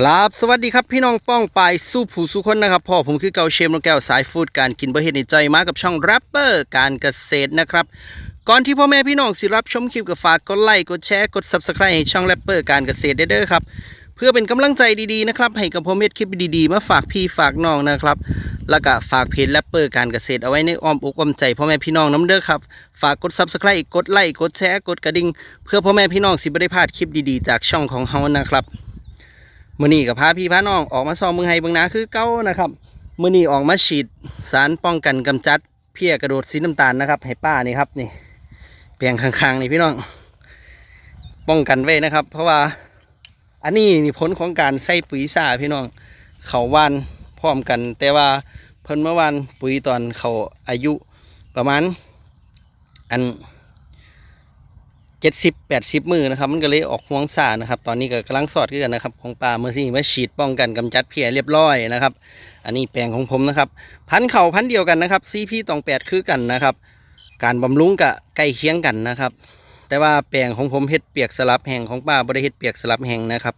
ครับสวัสดีครับพี่น้องป้องปายสู้ผู้สู้คนนะครับพ่อผมคือเกาเชมโนแก้วสายฟูดการกินบะเฮ็ดในใจมากับช่องแรปเปอร์การเกษตรนะครับ ก่อนที่พ่อแม่พี่น้องสิรับชมคลิปก็ฝากกดไลค์กดแชร์กด Subscribe ให้ช่องแรปเปอร์การเกษตรเด้อครับเพื่อเป็นกำลังใจดีๆนะครับให้กับผมเฮ็ดคลิปดีๆ มาฝากพี่ฝากน้องนะครับแล้วก็ฝากเพจแรปเปอร์การเกษตรเอาไว้ในอ้อมอกอ้อมใจพ่อแม่พี่น้องน้ำเด้อครับฝากกด Subscribe กดไลค์กดแชร์กดกระดิ่งเพื่อพ่อแม่พี่น้องสิบ่ได้พลาดคลิปดีๆ จากช่องของเฮานะครับ มื่อนี้กับพาพี่พาน้องออกมาซองเมืองไฮเบืองนาคือเก้านะครับมื่อนี้ออกมาฉีดสารป้องกันกำจัดเพี้ยกระโดดสีน้ำตาลนะครับให้ป้านี่ครับนี่เปลียงข้างๆนี่พี่น้อง ป้องกันไว้นะครับ เพราะว่าอันนี้นี่ผลของการใส่ปุ๋ยซ่าพี่น้อง เขาวานพร้อมกัน แต่ว่าเพิ่นเมื่อวานปุ๋ยตอนเขาอายุประมาณอัน จ็ดสิบแปดสิบมือนะครับ มันก็เลยออกห่วงซ่านะครับ ตอนนี้ก็กำลังสอดกันนะครับ ของปลาเมื่อที่มาฉีดป้องกันกำจัดเพียเรียบร้อยนะครับ อันนี้แปลงของผมนะครับ พันเข่าพันเดียวกันนะครับซีพีตองแปดคือกันนะครับ การบำรุงกะใกล้เคียงกันนะครับ แต่ว่าแปลงของผมเฮ็ดเปียกสลับแห่งของป้าบริเฮ็ดเปียกสลับแห่งนะครับ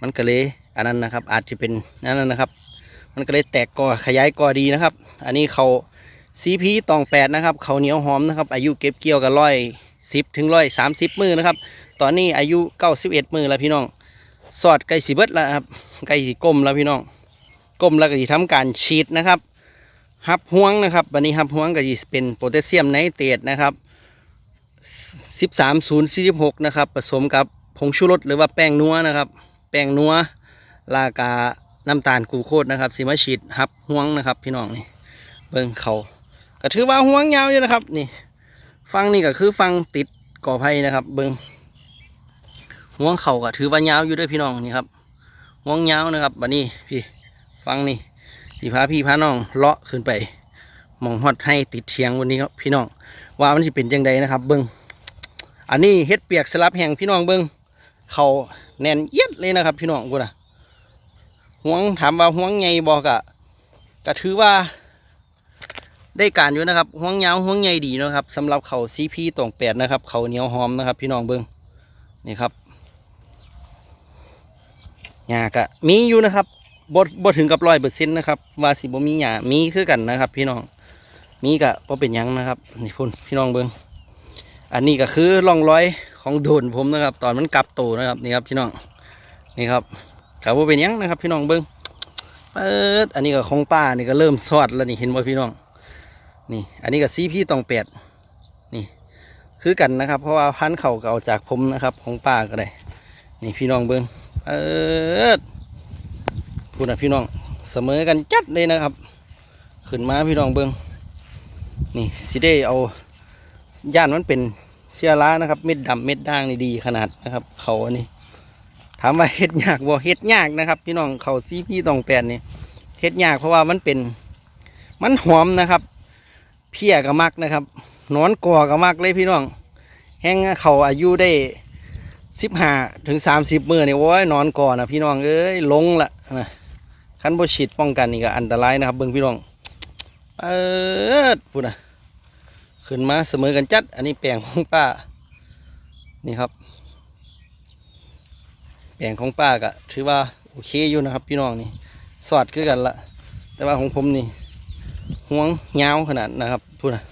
มันก็เลยอันนั้นนะครับ อาจจะเป็นนั่นนะครับ มันก็เลยแตกกอขยายกอดีนะครับ อันนี้เขาซีพีตองแปดนะครับเขาเหนียวหอมนะครับ อายุเก็บเกี่ยวกับร้อย สิบถึงร้อยสามสิบมือนะครับ ตอนนี้อายุเก้าสิบเอ็ดมือแล้วพี่น้อง สอดไก่สีเบิดแล้วครับ ไก่สีก้มแล้วพี่น้องก้มแล้วก็จะทำการฉีดนะครับหับห่วงนะครับวันนี้หับห่วงก็จะเป็นโพแทสเซียมไนเตรตนะครับสิบสามศูนย์สี่สิบหกนะครับผสมกับผงชูรสหรือว่าแป้งนัวนะครับ แป้งนัวลากาน้ำตาลกูโคสนะครับสิมาฉีดหับห่วงนะครับ พี่น้องนี่เบิ่งเขาก็ถือว่าห่วงยาวอยู่นะครับนี่ ฟังนี่ก็คือฟังติดก่อไผ่นะครับ เบิงห่วงเข่าก็ถือว่ายาวอยู่ด้วยพี่น้องนี่ครับห่วงยาวนะครับบัดนี้พี่ฟังนี่ที่พาพี่พาน้องเลาะขึ้นไปมองฮอดให้ติดเทียงวันนี้ครับพี่น้องว่ามันสิเป็นจังใดนะครับ เบิงอันนี้เฮ็ดเปียกสลับแห่งพี่น้องเบิงเขาแน่นเอียดเลยนะครับ พี่น้องกูนะห่วงถามว่าห่วงไงบอกอะก็ถือว่า ได้การอยู่นะครับห่วงยาวห่วงใหญ่ดีนะครับสำหรับเขาซีพีตองแปดนะครับเขาเหนียวหอมนะครับ พี่น้องเบิ้งนี่ครับหญ้ากะมีอยู่นะครับบดบดถึงกับร้อยเปอร์เซ็นต์นะครับว่าสิบ่มีหญ้ามีคือกันนะครับ พี่น้องมีกะพอเป็นยังนะครับนี่พุ่นพี่น้องเบิ้งอันนี้ก็คือร่องรอยของโดนผมนะครับ ตอนมันกลับโตนะครับนี่ครับพี่น้องนี่ครับกับว่าเป็นยังนะครับ พี่น้องเบิ้งเปิดอันนี้ก็ของป้านี่ก็เริ่มสอดแล้วนี่เห็นบ่พี่น้อง นี่ อันนี้ก็ซีพีตองแปดนี่ คือกันนะครับ เพราะว่าพันเข่าก็เอาจากผมนะครับ ของป้าก็ได้ นี่พี่น้องเบิ้งเออพูดนะพี่น้องเสมอกันจัดเลยนะครับ ขึ้นมาพี่น้องเบิ้งนี่สิได้เอาย่านมันเป็นเสียร้านะครับ เม็ดดำเม็ดด่างนี่ดีขนาดนะครับ เขาอันนี้ถามว่าเฮ็ดยากบ่เฮ็ดยากนะครับ พี่น้องเขาซีพีตองแปดนี่เฮ็ดยากเพราะว่ามันเป็น มันหอมนะครับ เพี้ยก็มักนะครับนอนกอก็มักเลยพี่น้อง แห้งเขาอายุได้สิบห้าถึงสามสิบมือนี่โอ้ยนอนกอนะพี่น้องเอ้ยลงละนะคันบฉีดป้องกันนี่ก็อันตรายนะครับเบิ่งพี่น้องเออพูดนะขึ้นมาเสมอกันจัด อันนี้แปลงของป้า นี่ครับ แปลงของป้าก็ถือว่าโอเคอยู่นะครับ พี่น้องนี่สอดคือกันละแต่ว่าของผมนี่ ห่วงยาวขนาดนะครับพูดนะ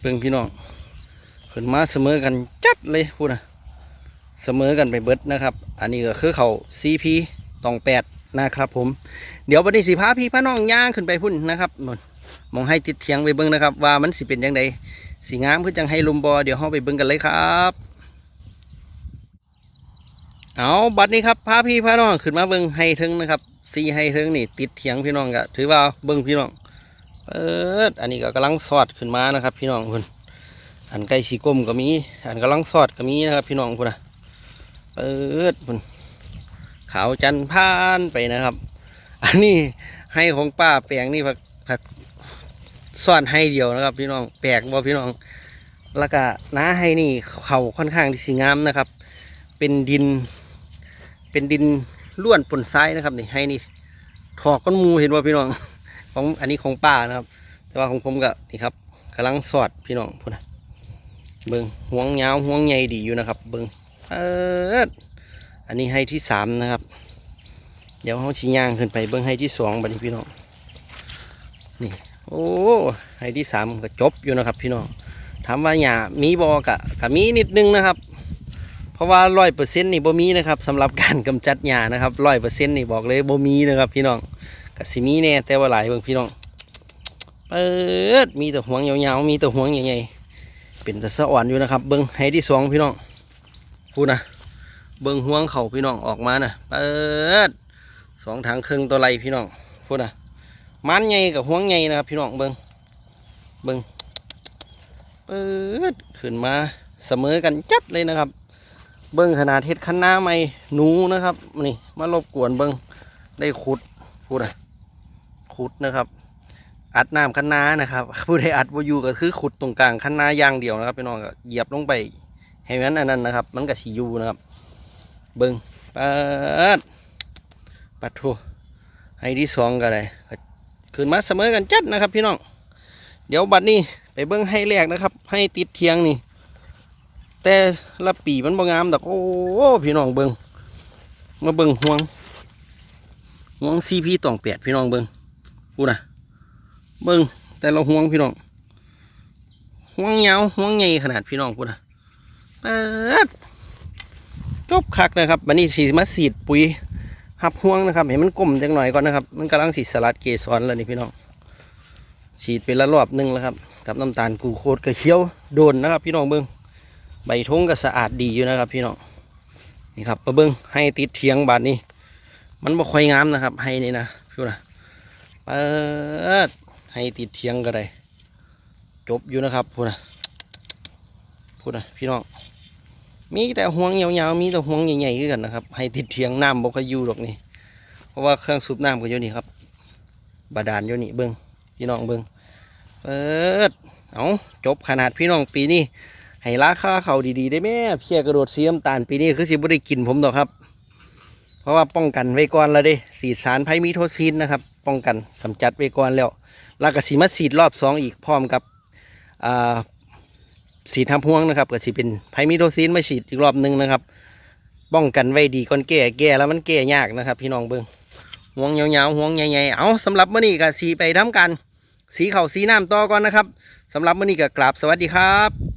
เบิ่งพี่น้องขึ้นมาเสมอกันจัดเลยพูดนะเสมอกันไปเบิดนะครับ อันนี้ก็คือเขา CP ตองแปดนะครับผม เดี๋ยววันนี้สิพาพี่พาน้องย่างขึ้นไปพุ่นนะครับนนมองให้ติดเทียงไปเบิ่งนะครับ ว่ามันสิเป็นยังไงสีงามเพื่อจังให้ลุมบอเดี๋ยวเราไปเบิ่งกันเลยครับเอาบัดนี้ครับพาพี่พาน้องขึ้นมาเบิ่งให้ถึงนะครับซีให้ถึงนี่ติดเถียงพี่น้องก็ถือว่าเบิ่งพี่น้อง เปิดอันนี้ก็กำลังสอดขึ้นมานะครับ พี่น้องคุณอันใกล้สีกลมก็มี อันกำลังสอดก็มีนะครับ พี่น้องคุณนะเปิดคุณขาวจันทร์พานไปนะครับ อันนี้ให้ของป้าแปลงนี่ผักผักซ่อนให้เดียวนะครับ พี่น้องแปลกบ่พี่น้อง แล้วก็น้าให้นี่เขาค่อนข้างที่สีงามนะครับ เป็นดิน เป็นดินล้วนปนทรายนะครับนี่ให้นี่ถอกก้อนมูเห็นว่าพี่น้อง ของอันนี้ของป้านะครับ แต่ว่าของผมก็นี่ครับกำลังสอดพี่น้องพูดนะเบิงห่วงยาวห่วงใหญ่ดีอยู่นะครับ เบิงเอออันนี้ให้ที่สามนะครับ เดี๋ยวเขาชี้ย่างขึ้นไปเบิ้งให้ที่สองบัดนี้พี่น้องนี่โอ้ให้ที่สามก็จบอยู่นะครับ พี่น้องถามว่าหญ้ามีบอกะกะมีนิดนึงนะครับ เพราะว่าร้อยเปอร์เซ็นต์นี่บ่มีนะครับสำหรับการกำจัดหญ้านะครับร้อยเปอร์เซ็นต์นี่บอกเลยบ่มีนะครับ พี่น้อง กะสิมีแน่แต่ว่าหลายเบิ่งพี่น้องเปิดมีแต่ห่วงยาวๆมีแต่ห่วงใหญ่ๆเป็นแต่สะอ่อนอยู่นะครับ เบิ่งให้ที่สองพี่น้องพูดนะเบิ่งห่วงเขาพี่น้องออกมานะเปิดสองถังครึ่งตัวไรพี่น้องพูดนะมันใหญ่กับห่วงใหญ่นะครับ พี่น้องเบิ่งเบิ่งเปิดขึ้นมาเสมอกันจัดเลยนะครับ เบิ้งขนาดเฮ็ดคันนาไม่หนูนะครับนี่มารบกวนเบิ้งได้ขุดพูดนะ ขุดนะครับ อัดน้ำคันนานะครับ ผู้ใดอัดวอยู่ก็คือขุดตรงกลางคันนาอย่างเดียวนะครับพี่น้องก็เหยียบลงไปให้มันอันนั้นนะครับ มันก็สียูนะครับ เบิ้งปัดปัดทัวให้ที่สองก็ได้ก็ขึ้นมาเสมอกันจัดนะครับพี่น้อง เดี๋ยวบัดนี้ไปเบิ้งให้แรกนะครับ ให้ติดเทียงนี่ แต่ละปีมันบ่งามดอกโอ้พี่น้องเบิ้งมาเบิ้งห่วงห่วงซีพีตองแปดพี่น้องเบิ้ง พูนะเบิงแต่ละห่วงพี่น้องห่วงยาห่วงใหญ่ขนาดพี่น้องพูนะเปิดจบคักนะครับวันนี้สีมาสีดปุ๋ยหับห่วงนะครับ เห็นมันกลมจังหน่อยก่อนนะครับ มันกำลังสีสลัดเกสรแล้วนี่พี่น้องฉีดไปละรอบหนึงแล้วครับ กับน้ำตาลกูโคดกระเคี้ยวโดนนะครับ พี่น้องเบิงใบทงก็สะอาดดีอยู่นะครับ พี่น้องนี่ครับมาเบิ้งให้ติดเทียงบาดนี้ มันบ่ค่อยงามนะครับ ให้นี่นะพี่นะ เปิดให้ติดเทียงก็ได้ จบอยู่นะครับพูดนะพูดนะพี่น้อง มีแต่ห่วงยาวๆ มีแต่ห่วงใหญ่ๆกันนะครับ ให้ติดเทียงน้ำบ่ค่อยอยู่หรอกนี่ เพราะว่าเครื่องสูบน้ำก็อยู่นี่ครับ บาดาลอยู่นี่เบิ้งพี่น้องเบิ้งเปิดเอาจบขนาดพี่น้องปีนี้ให้ราคาเขาดีๆได้แม่เพียกระโดดเสียมตาลปีนี้คือสิบ่ได้กินผมดอกครับ เพราะว่าป้องกันไว้ก่อนแล้วด้สีดสารไพมีโทซินนะครับ ป้องกันกำจัดไว้ก่อนแล้วแล้วก็สีมาสีดรอบสองอีกพร้อมกับสีทำห่วงนะครับก็สิเป็นไพมีโทซินมาฉีดอีกรอบหนึงนะครับป้องกันไว้ดีก่อนแก่แก่แล้วมันแก่ยากนะครับ พี่น้องเบิ้งห่วงยาวๆห่วงใหญ่ๆเอาสำหรับมื้อนี้ก็สีไปทำการสีเข่าสีน้ำต่อก่อนนะครับสำหรับมื้อนี้ก็กราบสวัสดีครับ